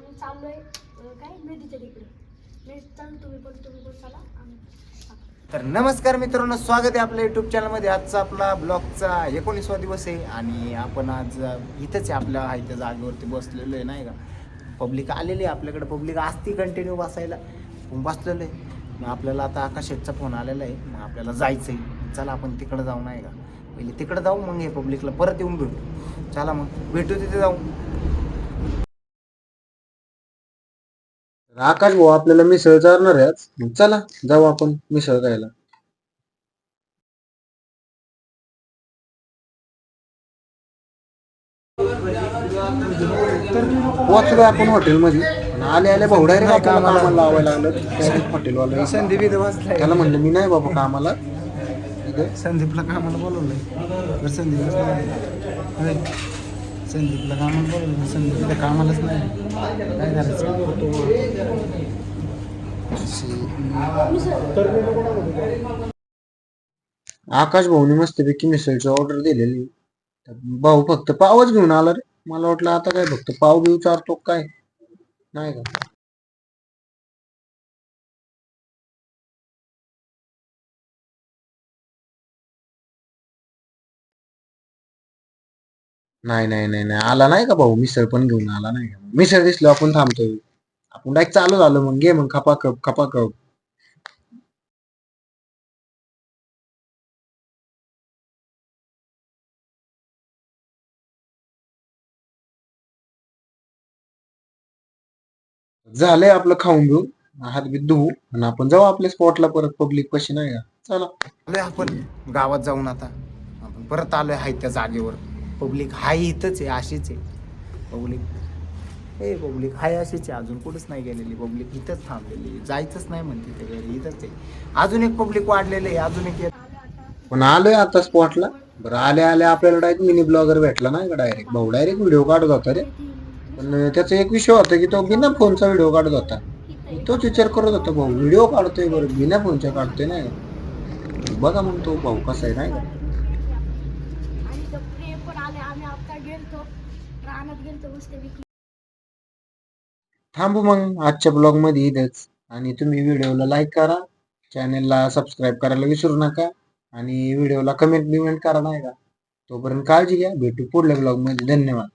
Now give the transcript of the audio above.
आम्ही चाललोय काय? नदीच्या तिकडे. मी तुम्ही पण तुम्ही पण चला. आम्ही तर नमस्कार मित्रांनो स्वागत आहे आपल्या युट्यूब चॅनलमध्ये आजचा आपला ब्लॉगचा एकोणीसवा दिवस आहे आणि आपण आज इथंच आहे आपल्या इथं त्या जागेवरती बसलेलो आहे नाही का? पब्लिक आलेली आहे आपल्याकडे पब्लिक असती कंटिन्यू बसायला. पण बसलेलो आहे. मग आपल्याला आता आकाशेतचा फोन आलेला आहे. मग आपल्याला जायचं आहे चला आपण तिकडं जाऊ नाही का? पहिले तिकडं जाऊ मग हे पब्लिकला परत येऊन भेटू. चला मग भेटू तिथे जाऊ. आकाश भाऊ आपल्याला मिसळ चालणार आहे आज. मग चला जाऊ आपण मिसळ खायला. पोहोचलो आपण हॉटेलमध्ये. आणि आले आले भाऊ डायरेक्ट आपल्याला कामाला. लावायला लागलं डायरेक्ट हॉटेलवाला. संदीप इथं त्याला म्हणलं मी नाही बाबा कामाला. इथं. संदीपला कामाला बोलवलंय. बरं होय. संदीपला कामाला बोलवलं संदीप इथं कामालाच नाही. काय करायचं? आकाश भाऊनी मस्तपैकी मिसळची ऑर्डर दिलेली. भाऊ फक्त पावच घेऊन आला रे. मला वाटलं आता काय फक्त पाव घेऊ चारतो काय? नाही का? नाही नाही नाही नाही. आला नाही का भाऊ? मिसळ पण घेऊन आला नाही का? मिसळ दिसलो आपण थांबतोय. आपण डायरेक्ट चालू झालो मग. घे मग खपा कप खपा कप. झालंय आपलं खाऊन घेऊन हात बीत धुवू. आणि आपण जाऊ आपल्या स्पॉटला परत पब्लिक कशी नाही का? चला. आपण. गावात जाऊन आता. आपण परत आलोय हाय त्या जागेवर. पब्लिक हाय इथंच आहे अशीच आहे. पब्लिक ए पब्लिक हाय अशीच आहे अजून कुठंच नाही गेलेली. पब्लिक इथंच थांबलेली जायचंच नाही म्हणते ते घरी इथंच आहे. अजून एक पब्लिक वाढलेलं आहे अजून एक पण आलोय आता स्पॉटला बरं आले आले आपल्याला डायरेक्ट मिनी ब्लॉगर भेटला नाही का डायरेक्ट भाऊ डायरेक्ट व्हिडिओ काढत होता रे. पण त्याचा एक विषय होता की तो बिना फोनचा व्हिडिओ काढत होता. तोच विचार करत होता भाऊ व्हिडिओ काढतोय बरं बिना फोनचा काढतोय नाही का? बघा मग तो भाऊ कसा आहे नाही का? पण आले आम्ही आता गेलतो रानात गेलतो मस्तपैकी थांबू मग आजच्या ब्लॉगमध्ये इथंच. आणि तुम्ही व्हिडिओला लाईक करा चॅनेलला सबस्क्राईब करायला विसरू नका आणि व्हिडिओला कमेंट बिमेंट करा नाही का? तोपर्यंत काळजी घ्या. भेटू पुढल्या ब्लॉगमध्ये. धन्यवाद.